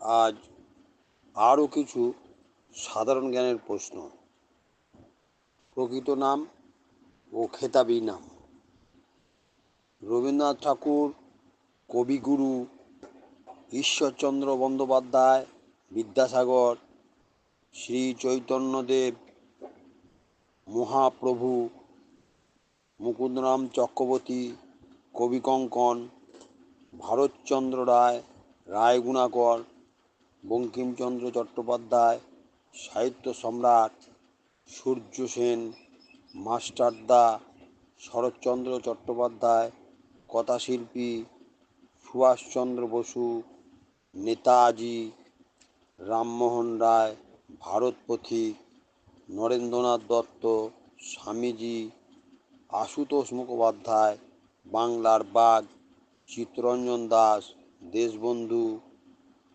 আজ আরও কিছু সাধারণ জ্ঞানের প্রশ্ন। প্রকৃত নাম ও খেতাবি নাম। রবীন্দ্রনাথ ঠাকুর, কবিগুরু, ঈশ্বরচন্দ্র বন্দ্যোপাধ্যায়, বিদ্যাসাগর, শ্রী চৈতন্যদেব, মহাপ্রভু, মুকুন্দরাম চক্রবর্তী কবিকঙ্কন ভারতচন্দ্র রায়, রায়গুণাকর বঙ্কিমচন্দ্র চট্টোপাধ্যায়, সাহিত্য সম্রাট, সূর্য সেন মাস্টারদা শরৎচন্দ্র চট্টোপাধ্যায়, কথাশিল্পী, সুভাষচন্দ্র বসু, নেতাজি, রামমোহন রায় ভারত পথিক নরেন্দ্রনাথ দত্ত, স্বামীজি, আশুতোষ মুখোপাধ্যায়, বাংলার বাঘ, চিত্তরঞ্জন দাস, দেশবন্ধু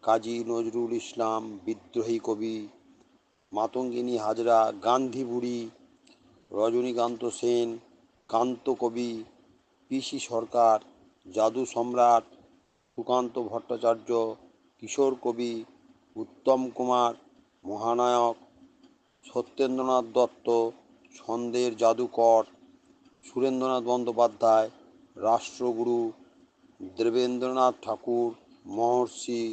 কাজী নজরুল ইসলাম, বিদ্রোহী কবি মাতঙ্গিনী হাজরা, গান্ধী বুড়ি, রজনীকান্ত সেন, কান্ত কবি, পিসি সরকার, জাদু সম্রাট, সুকান্ত ভট্টাচার্য, কিশোর কবি, উত্তম কুমার, মহানায়ক, সত্যেন্দ্রনাথ দত্ত, ছন্দের জাদুকর, সুরেন্দ্রনাথ বন্দ্যোপাধ্যায়, রাষ্ট্রগুরু, দেবেন্দ্রনাথ ঠাকুর, মহর্ষি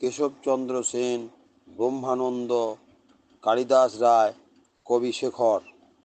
কেশবচন্দ্র সেন ব্রহ্মানন্দ কালিদাস রায় কবি শেখর।